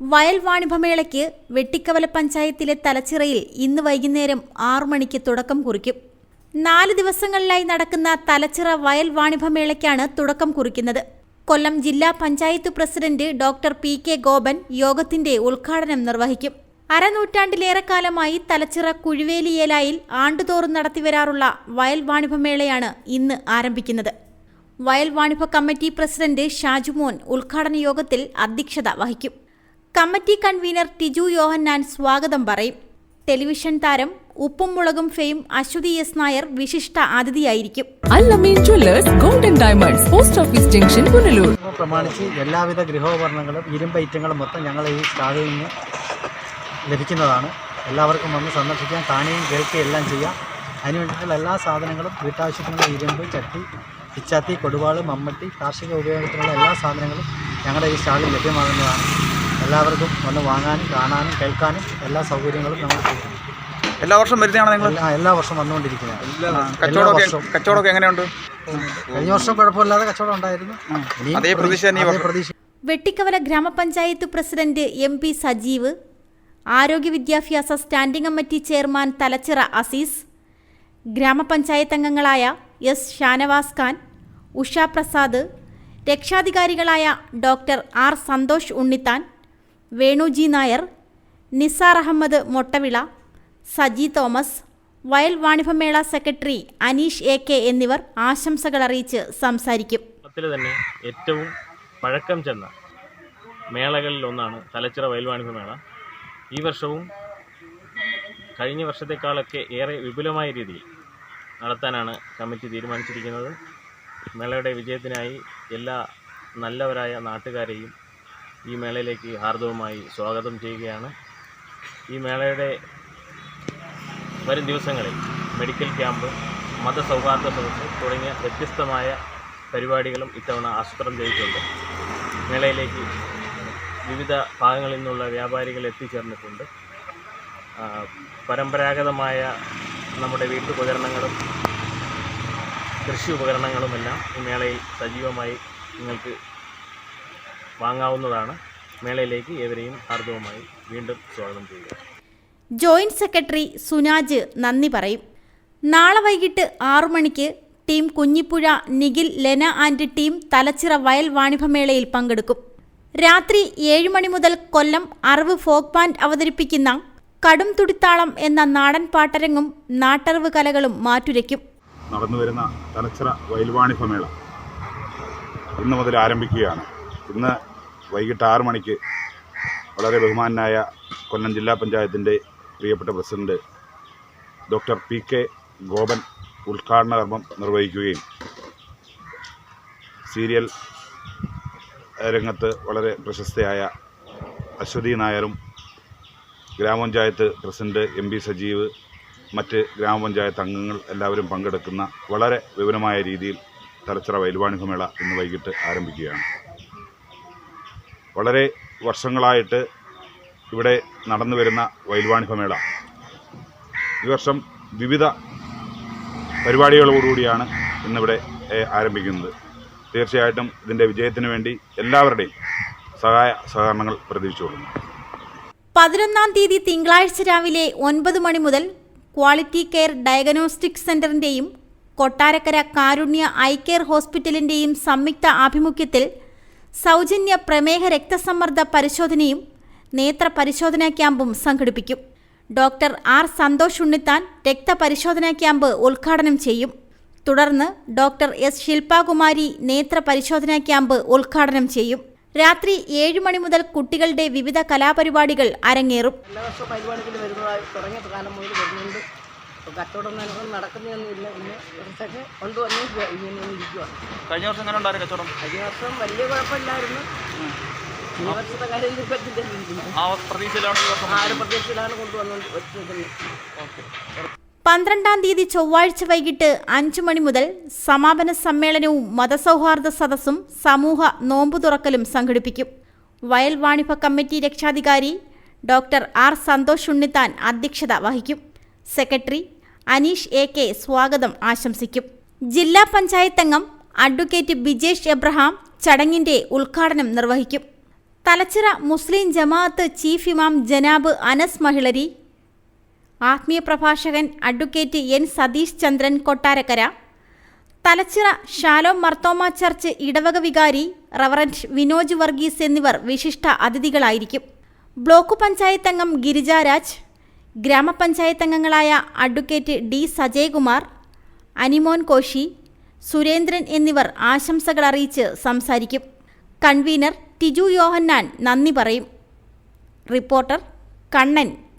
വയൽ വാണിഭമേളയ്ക്ക് വെട്ടിക്കവല പഞ്ചായത്തിലെ തലച്ചിറയിൽ ഇന്ന് വൈകുന്നേരം ആറു മണിക്ക് തുടക്കം കുറിക്കും. നാല് ദിവസങ്ങളിലായി നടക്കുന്ന തലച്ചിറ വയൽ വാണിഭമേളയ്ക്കാണ് തുടക്കം കുറിക്കുന്നത്. കൊല്ലം ജില്ലാ panchayat president doctor P K Gopan യോഗത്തിന്റെ ഉദ്ഘാടനം നിർവഹിക്കും. അരനൂറ്റാണ്ടിലേറെക്കാലമായി തലച്ചിറ കുഴുവേലിയേലായിൽ ആണ്ടുതോറും നടത്തിവരാറുള്ള വയൽ വാണിഭമേളയാണ് ഇന്ന് ആരംഭിക്കുന്നത്. വയൽ വാണിഭ കമ്മിറ്റി പ്രസിഡന്റ് ഷാജുമോൻ ഉദ്ഘാടന യോഗത്തിൽ അധ്യക്ഷത വഹിക്കും. കമ്മിറ്റി കൺവീനർ ടിജു യോഹന്നാൻ സ്വാഗതം പറയും. ടെലിവിഷൻ താരം ഉപ്പും മുളകും ഫെയിം അശ്വതി എസ് നായർ വിശിഷ്ട അതിഥിയായിരിക്കും. Golden diamonds post office junction Punalur പ്രമാണിച്ച് എല്ലാവിധ ഗൃഹോപകരണങ്ങളും ഇരുമ്പ് ഐറ്റങ്ങളും മൊത്തം ഞങ്ങൾ ഈ സ്റ്റാളിൽ നിന്ന് ലഭിക്കുന്നതാണ്. എല്ലാവർക്കും വന്ന് സന്ദർശിക്കാൻ കാണുകയും കേൾക്കുകയും എല്ലാം ചെയ്യാം. അതിന് വേണ്ടിയിട്ടുള്ള എല്ലാ സാധനങ്ങളും വീട്ടാവശ്യത്തിനുള്ള ഇരുമ്പ് ചട്ടി പിച്ചാത്തി കൊടുവാൾ മമ്മട്ടി കാർഷിക ഉപയോഗത്തിനുള്ള എല്ലാ സാധനങ്ങളും ഞങ്ങളുടെ ഈ സ്റ്റാളിൽ ലഭ്യമാകുന്നതാണ്. എല്ലാവർക്കും വന്ന് വാങ്ങാനും കാണാനും കേൾക്കാനും എല്ലാ സൗകര്യങ്ങളും നമ്മൾ എല്ലാ വർഷം വരുന്നതാണ് നിങ്ങൾ? എല്ലാ എല്ലാ വർഷവും വന്നുകൊണ്ടിരിക്കുന്നതാണ് എല്ലാ കച്ചവടമൊക്കെ കച്ചവടമൊക്കെ എങ്ങനെയുണ്ട്? കഴിഞ്ഞ വർഷം കുഴപ്പമില്ലാതെ കച്ചവടം ഉണ്ടായിരുന്നു. അതേ വർഷം. പ്രതീക്ഷ വെട്ടിക്കവല ഗ്രാമപഞ്ചായത്ത് പ്രസിഡന്റ് എം പി സജീവ് ആരോഗ്യ വിദ്യാഭ്യാസ standing committee chairman Thalachira Azeez ഗ്രാമപഞ്ചായത്ത് അംഗങ്ങളായ എസ് ഷാനവാസ് ഖാൻ ഉഷ പ്രസാദ് രക്ഷാധികാരികളായ ഡോക്ടർ ആർ സന്തോഷ് ഉണ്ണിത്താൻ വേണുജി നായർ നിസാർ അഹമ്മദ് മൊട്ടവിള സജി തോമസ് വയൽ വാണിഭമേള സെക്രട്ടറി അനീഷ് എ കെ എന്നിവർ ആശംസകൾ അറിയിച്ച് സംസാരിക്കും. കേരളത്തിൽ തന്നെ ഏറ്റവും പഴക്കം ചെന്ന മേളകളിൽ ഒന്നാണ് തലച്ചിറ വയൽ വാണിഭമേള. ഈ വർഷവും കഴിഞ്ഞ വർഷത്തെക്കാളൊക്കെ ഏറെ വിപുലമായ രീതിയിൽ നടത്താനാണ് കമ്മിറ്റി തീരുമാനിച്ചിരിക്കുന്നത്. മേളയുടെ വിജയത്തിനായി എല്ലാ നല്ലവരായ നാട്ടുകാരെയും ഈ മേളയിലേക്ക് ഹാർദവുമായി സ്വാഗതം ചെയ്യുകയാണ്. ഈ മേളയുടെ വരും ദിവസങ്ങളിൽ മെഡിക്കൽ ക്യാമ്പ് മതസൗഹാർദ്ദ സദസ്സ് തുടങ്ങിയ വ്യത്യസ്തമായ പരിപാടികളും ഇത്തവണ ആസൂത്രണം ചെയ്തിട്ടുണ്ട്. മേളയിലേക്ക് വിവിധ ഭാഗങ്ങളിൽ നിന്നുള്ള വ്യാപാരികൾ എത്തിച്ചേർന്നിട്ടുണ്ട്. പരമ്പരാഗതമായ നമ്മുടെ വീട്ടുപകരണങ്ങളും കൃഷി ഉപകരണങ്ങളുമെല്ലാം ഈ മേളയിൽ സജീവമായി നിങ്ങൾക്ക് വാങ്ങാവുന്നതാണ്. മേളയിലേക്ക് ഏവരെയും ഹാർദവുമായി വീണ്ടും സ്വാഗതം ചെയ്യുക. ജോയിന്റ് സെക്രട്ടറി സുനാജ് നന്ദി പറയും. നാളെ വൈകിട്ട് ആറു മണിക്ക് team Kunjippuzha Nikhil Lena and team Thalachira വയൽ വാണിഭമേളയിൽ പങ്കെടുക്കും. രാത്രി ഏഴ് മണി മുതൽ കൊല്ലം അറിവ് ഫോക്ക് ബാൻഡ് അവതരിപ്പിക്കുന്ന കടും തുടിത്താളം എന്ന നാടൻ പാട്ടരങ്ങും നാട്ടറിവ് കലകളും മാറ്റുരയ്ക്കും. നടന്നു വരുന്ന തലച്ചിറ വയൽവാണിഭമേള ഇന്ന് മുതൽ ആരംഭിക്കുകയാണ്. ഇന്ന് വൈകിട്ട് ആറ് മണിക്ക് വളരെ ബഹുമാനായ കൊല്ലം ജില്ലാ പഞ്ചായത്തിന്റെ പ്രിയപ്പെട്ട president doctor P K Gopan ഉദ്ഘാടന കർമ്മം നിർവഹിക്കുകയും സീരിയൽ രംഗത്ത് വളരെ പ്രശസ്തയായ അശ്വതി നായരും ഗ്രാമപഞ്ചായത്ത് പ്രസിഡന്റ് എം പി സജീവ് മറ്റ് ഗ്രാമപഞ്ചായത്ത് അംഗങ്ങൾ എല്ലാവരും പങ്കെടുക്കുന്ന വളരെ വിപുലമായ രീതിയിൽ തലച്ചിറ വയൽവാണിഭമേള ഇന്ന് വൈകിട്ട് ആരംഭിക്കുകയാണ്. വളരെ വർഷങ്ങളായിട്ട് ഇവിടെ നടന്നു വരുന്ന വയൽവാണിഭമേള ഈ വർഷം വിവിധ പരിപാടികളോടുകൂടിയാണ് ഇന്നിവിടെ ആരംഭിക്കുന്നത്. തീർച്ചയായിട്ടും ഇതിന്റെ വിജയത്തിന് വേണ്ടി എല്ലാവരുടെയും സഹായ സഹകരണങ്ങൾ പ്രതീക്ഷിച്ചുകൊള്ളുന്നു പതിനൊന്നാം തീയതി തിങ്കളാഴ്ച രാവിലെ ഒൻപത് മണി മുതൽ ക്വാളിറ്റി കെയർ ഡയഗ്നോസ്റ്റിക് സെന്ററിന്റെയും കൊട്ടാരക്കര കാരുണ്യ ഐ കെയർ ഹോസ്പിറ്റലിന്റെയും സംയുക്ത ആഭിമുഖ്യത്തിൽ സൗജന്യ പ്രമേഹ രക്തസമ്മർദ്ദ പരിശോധനയും നേത്ര പരിശോധനാ ക്യാമ്പും സംഘടിപ്പിക്കും. ഡോക്ടർ ആർ സന്തോഷ് ഉണ്ണിത്താൻ രക്തപരിശോധനാ ക്യാമ്പ് ഉദ്ഘാടനം ചെയ്യും. തുടർന്ന് ഡോക്ടർ എസ് ശില്പാകുമാരി നേത്ര പരിശോധനാ ക്യാമ്പ് ഉദ്ഘാടനം ചെയ്യും. രാത്രി ഏഴ് മണി മുതൽ കുട്ടികളുടെ വിവിധ കലാപരിപാടികൾ അരങ്ങേറും. എല്ലാ വർഷവും പരിപാടികൾ വരുന്നതായി തുടങ്ങിയ വരുന്നുണ്ട്. അപ്പോൾ കച്ചവടം നനകം നടക്കുന്നതൊന്നുമില്ല പിന്നെ കുറച്ചൊക്കെ കൊണ്ടുവന്ന് ഇങ്ങനെ ഇരിക്കുവാണ് കഴിഞ്ഞ വർഷം എങ്ങനെ ഉണ്ടായിരുന്നു കച്ചവടം? കഴിഞ്ഞ വർഷം വലിയ കുഴപ്പമില്ലായിരുന്നു. ഈ വർഷത്തെ കാര്യം പറ്റില്ല. ആ പ്രതീക്ഷയിലാണ് ആ ഒരു പന്ത്രണ്ടാം തീയതി ചൊവ്വാഴ്ച വൈകിട്ട് അഞ്ചു മണി മുതൽ സമാപന സമ്മേളനവും മതസൗഹാർദ്ദ സദസ്സും സമൂഹ നോമ്പു തുറക്കലും സംഘടിപ്പിക്കും. വയൽ വാണിഭ കമ്മിറ്റി രക്ഷാധികാരി ഡോക്ടർ ആർ സന്തോഷ് ഉണ്ണിത്താൻ അധ്യക്ഷത വഹിക്കും. സെക്രട്ടറി അനീഷ് എ കെ സ്വാഗതം ആശംസിക്കും. ജില്ലാ പഞ്ചായത്ത് അംഗം അഡ്വക്കേറ്റ് ബിജേഷ് എബ്രഹാം ചടങ്ങിന്റെ ഉദ്ഘാടനം നിർവഹിക്കും. തലച്ചിറ മുസ്ലിം ജമാഅത്ത് ചീഫ് ഇമാം ജനാബ് അനസ് മഹിളരി ആത്മീയ പ്രഭാഷകൻ advocate N Satheesh Chandran Kottarakkara Thalachira Shalom Marthoma church ഇടവക വികാരി റവറന്റ് വിനോജ് വർഗീസ് എന്നിവർ വിശിഷ്ട അതിഥികളായിരിക്കും. ബ്ലോക്ക് പഞ്ചായത്ത് അംഗം ഗിരിജാരാജ് ഗ്രാമപഞ്ചായത്ത് അംഗങ്ങളായ അഡ്വക്കേറ്റ് ഡി സജയകുമാർ അനിമോൻ കോശി സുരേന്ദ്രൻ എന്നിവർ ആശംസകൾ അറിയിച്ച് സംസാരിക്കും. കൺവീനർ ടിജു യോഹന്നാൻ നന്ദി പറയും. റിപ്പോർട്ടർ കണ്ണൻ